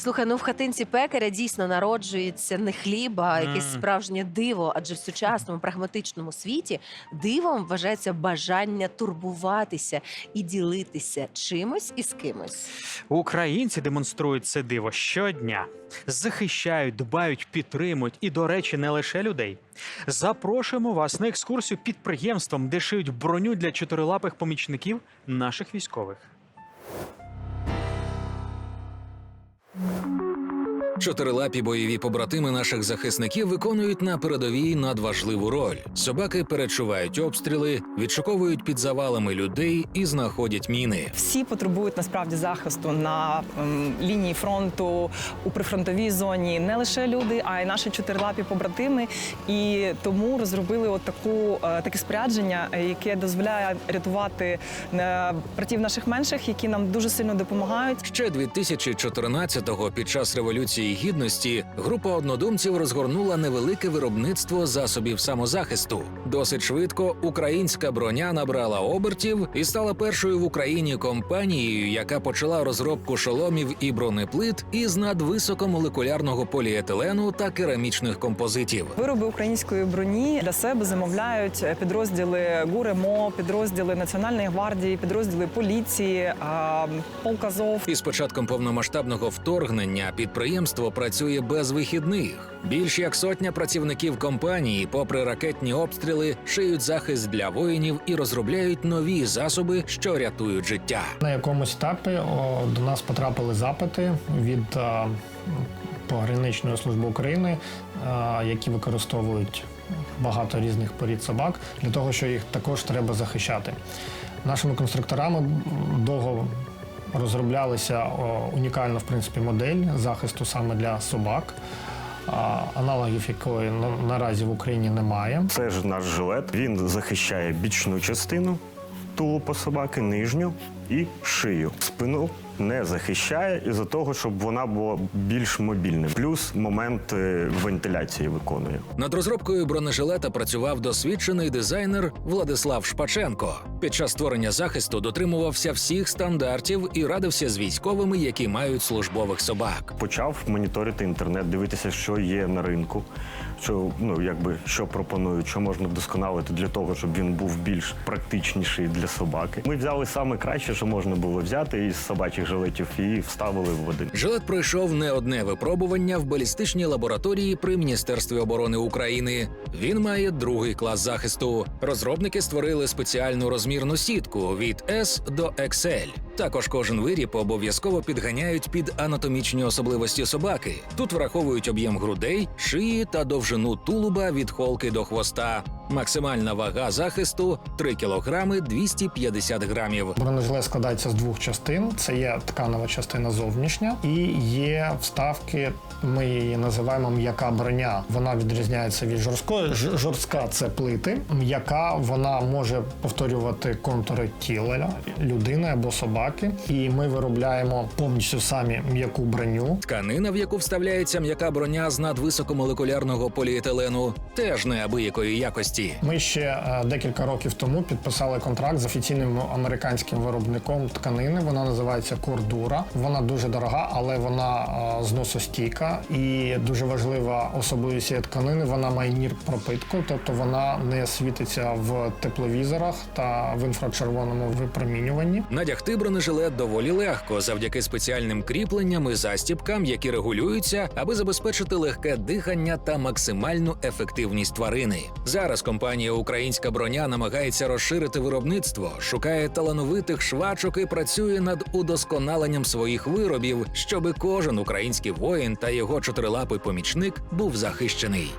Слухай, ну в хатинці пекаря дійсно народжується не хліб, а якесь справжнє диво. Адже в сучасному прагматичному світі дивом вважається бажання турбуватися і ділитися чимось і з кимось. Українці демонструють це диво щодня, захищають, дбають, підтримують і, до речі, не лише людей. Запрошуємо вас на екскурсію підприємством, де шиють броню для чотирилапих помічників наших військових. Чотирилапі бойові побратими наших захисників виконують на передовій надважливу роль. Собаки перечувають обстріли, відшуковують під завалами людей і знаходять міни. Всі потребують насправді захисту на ем, лінії фронту у прифронтовій зоні. Не лише люди, а й наші чотирилапі побратими. І тому розробили от таку е, таке спорядження, е, яке дозволяє рятувати е, братів наших менших, які нам дуже сильно допомагають. Ще 2014-го, під час революції гідності, група однодумців розгорнула невелике виробництво засобів самозахисту. Досить швидко українська броня набрала обертів і стала першою в Україні компанією, яка почала розробку шоломів і бронеплит із надвисокомолекулярного поліетилену та керамічних композитів. Вироби української броні для себе замовляють підрозділи ГУРЕМО, підрозділи Національної гвардії, підрозділи поліції, а, полк Азов. Із початком повномасштабного вторгнення підприємство працює без вихідних. Більш як сотня працівників компанії, попри ракетні обстріли, шиють захист для воїнів і розробляють нові засоби, що рятують життя. На якомусь етапі о, до нас потрапили запити від е, пограничної служби України, е, які використовують багато різних порід собак для того, що їх також треба захищати. Нашими конструкторами довго розроблялася унікальна в принципі модель захисту саме для собак. Аналогів якої наразі в Україні немає. Це ж наш жилет. Він захищає бічну частину тулупа собаки, нижню і шию. Спину не захищає із-за того, щоб вона була більш мобільною. Плюс момент вентиляції виконує. Над розробкою бронежилета працював досвідчений дизайнер Владислав Шпаченко. Під час створення захисту дотримувався всіх стандартів і радився з військовими, які мають службових собак. Почав моніторити інтернет, дивитися, що є на ринку, що ну якби що пропонують, що можна вдосконалити для того, щоб він був більш практичніший для собаки. Ми взяли саме краще, що можна було взяти із собачих жилетів, і вставили в один. Жилет пройшов не одне випробування в балістичній лабораторії при Міністерстві оборони України. Він має другий клас захисту. Розробники створили спеціальну розмірну сітку від S до XL. Також кожен виріб обов'язково підганяють під анатомічні особливості собаки. Тут враховують об'єм грудей, шиї та довжину тулуба від холки до хвоста. Максимальна вага захисту 3 кг 250 грамів. Бронежилет складається з двох частин: це є тканова частина зовнішня, і є вставки. Ми її називаємо м'яка броня. Вона відрізняється від жорсткої. Жорстка це плити. М'яка вона може повторювати контури тіла людини або собаки. І ми виробляємо повністю самі м'яку броню. Тканина, в яку вставляється м'яка броня з надвисокомолекулярного поліетилену, теж неабиякої якості. Ми ще е, декілька років тому підписали контракт з офіційним американським виробником тканини. Вона називається Кордура. Вона дуже дорога, але вона е, зносостійка. І дуже важлива особливість цієї тканини. Вона має нір пропитку, тобто вона не світиться в тепловізорах та в інфрачервоному випромінюванні. Надягти бронежилет доволі легко завдяки спеціальним кріпленням і застібкам, які регулюються, аби забезпечити легке дихання та максимальну ефективність тварини. Зараз компанія Українська броня намагається розширити виробництво, шукає талановитих швачок і працює над удосконаленням своїх виробів, щоби кожен український воїн та його чотирилапий помічник був захищений.